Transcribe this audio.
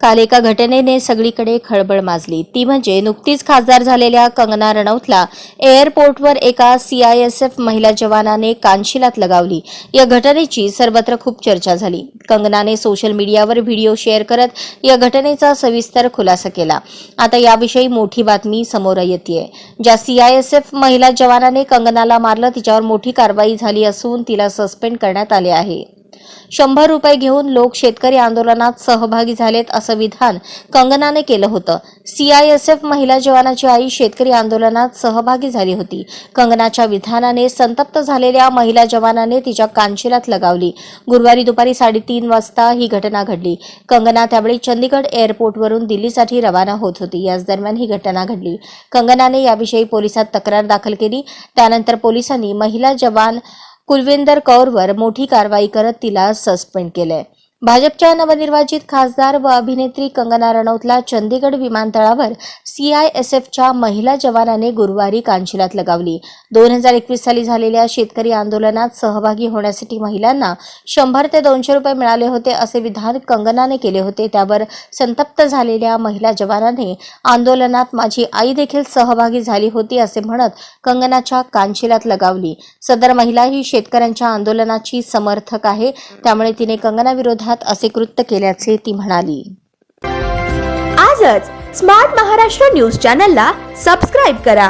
काल एका घटनेने सगळीकडे खळबळ माजली. ती म्हणजे नुकतीच खासदार झालेल्या कंगना रणौतला एअरपोर्टवर एका सीआयएसएफ महिला जवानाने कानशिलात लगावली. या घटनेची सर्वत्र खूप चर्चा झाली. कंगनाने सोशल मीडियावर व्हिडिओ शेअर करत या घटनेचा सविस्तर खुलासा केला. आता याविषयी मोठी बातमी समोर येते ज्या सीआयएसएफ महिला जवानाने कंगनाला मारलं तिच्यावर मोठी कारवाई झाली असून तिला सस्पेंड करण्यात आले आहे. शंभर रुपये घेऊन लोक शेतकरी आंदोलनात सहभागी झालेत असं विधान कंगनाने केलं होतं. सीआयएसएफ महिला जवानाची आई शेतकरी आंदोलनात सहभागी झाली होती. कंगनाच्या विधानाने संतप्त झालेल्या महिला जवानाने तिच्या कानशिलात लगावली. गुरुवारी दुपारी साडेतीन वाजता ही घटना घडली. कंगना त्यावेळी चंदीगड एअरपोर्टवरून दिल्लीसाठी रवाना होत होती. याच दरम्यान ही घटना घडली. कंगनाने याविषयी पोलिसात तक्रार दाखल केली. त्यानंतर पोलिसांनी महिला जवान कुलविंदर कौरवर मोठी कारवाई करत तिला सस्पेंड केलंय. भाजपच्या नवनिर्वाचित खासदार व अभिनेत्री कंगना रनौतला चंदीगड विमानतळावर सीआयएसएफच्या महिला जवानाने गुरुवारी कानशिलात लगावली. दोन हजार एकवीस साली झालेल्या शेतकरी आंदोलनात सहभागी होण्यासाठी महिलांना शंभर ते दोनशे रुपये मिळाले होते असे विधान कंगनाने केले होते. त्यावर संतप्त झालेल्या महिला जवानाने आंदोलनात माझी आई देखील सहभागी झाली होती असे म्हणत कंगनाच्या कानशिलात लगावली. सदर महिला ही शेतकऱ्यांच्या आंदोलनाची समर्थक आहे. त्यामुळे तिने कंगनाविरोधात विरोधात असे कृत्य केल्याचे ती म्हणाली. आजच स्मार्ट महाराष्ट्र न्यूज चॅनलला सबस्क्राईब करा.